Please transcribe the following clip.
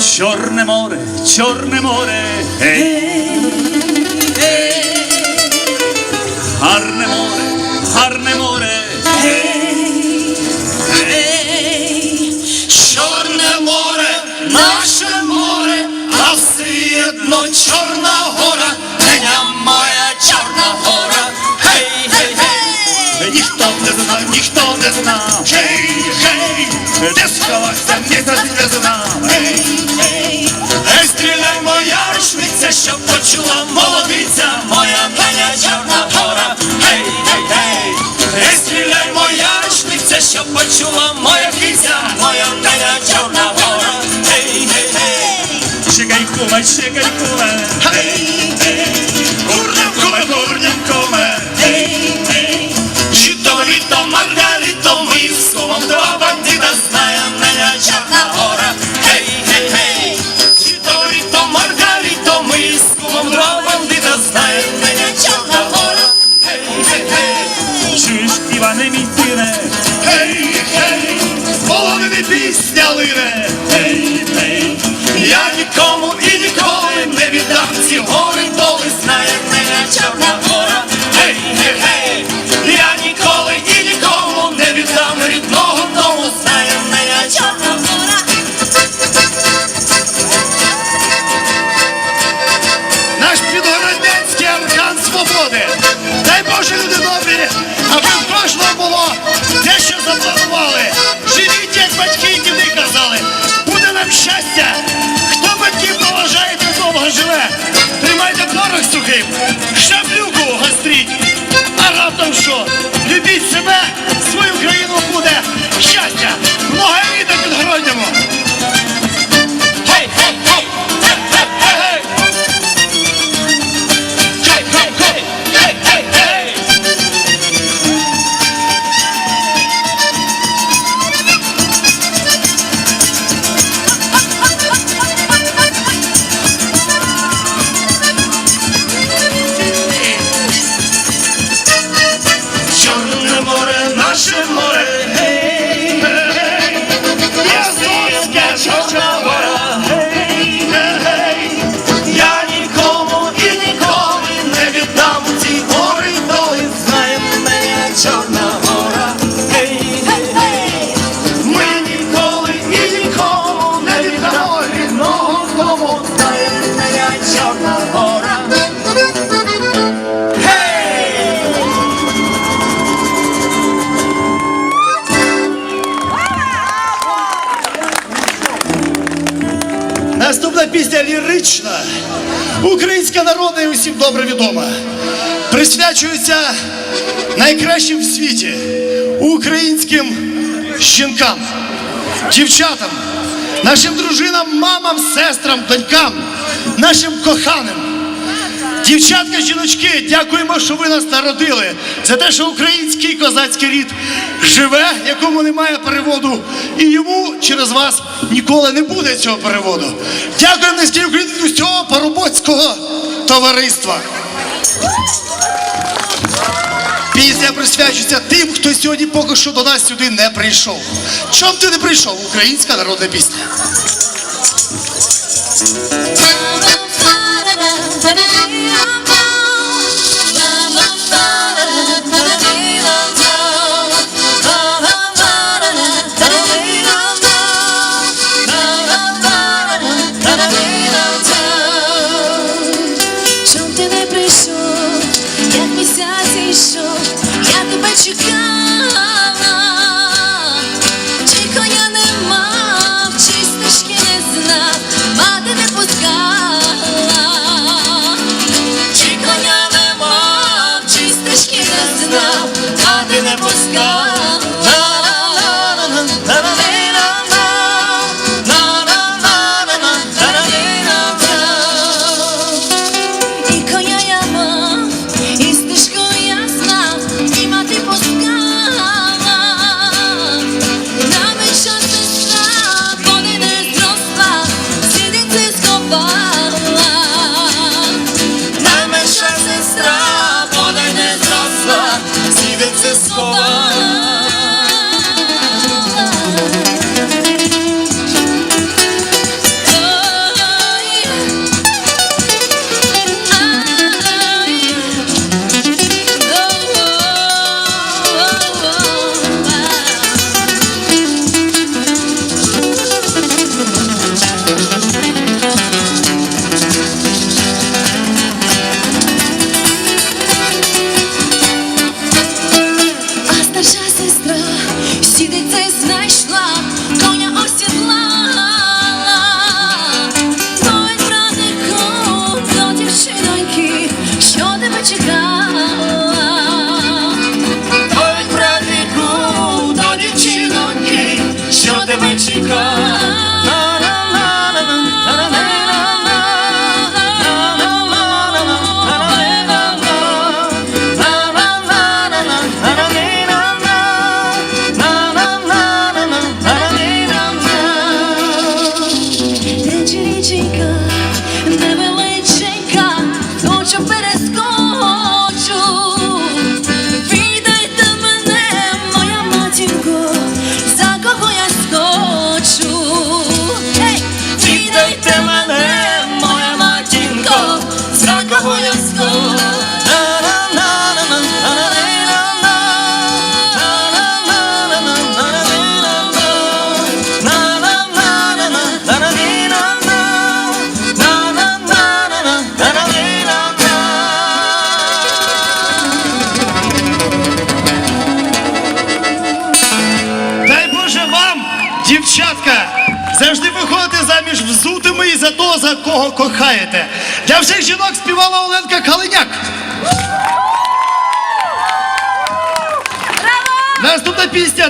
Чорне море, чорне море, ей, гарне море, гарне море, ей, Чорне море, наше море, а все одно Чорна гора, Деня моя Чорна гора, зна, гей, гей, де сховався, не зна, гей, гей, гей, стріляй моя рушниця, щоб почула молодиця, моя Деня Чорна гора, гей, гей, гей, гей, стріляй моя рушниця, щоб почула моя киця, моя Деня Чорна гора, гей, гей, гей, чекай куме, чекай пісня лине, гей, гей, я нікому Elizabeth. Наступна пісня лірична, українська народна і усім добре відома. Присвячується найкращим в світі українським жінкам, дівчатам, нашим дружинам, мамам, сестрам, донькам, нашим коханим. Дівчатка, жіночки, дякуємо, що ви нас народили. За те, що український козацький рід живе, якому немає переводу, і йому через вас ніколи не буде цього переводу. Дякуємо низький Україні від усього парубоцького товариства. Пісня присвячується тим, хто сьогодні поки що до нас сюди не прийшов. Чом ти не прийшов? Українська народна пісня. Чом Дівчатка, завжди виходите заміж взутими і за того, за кого кохаєте. Для всіх жінок співала Оленка Калиняк. Наступна пісня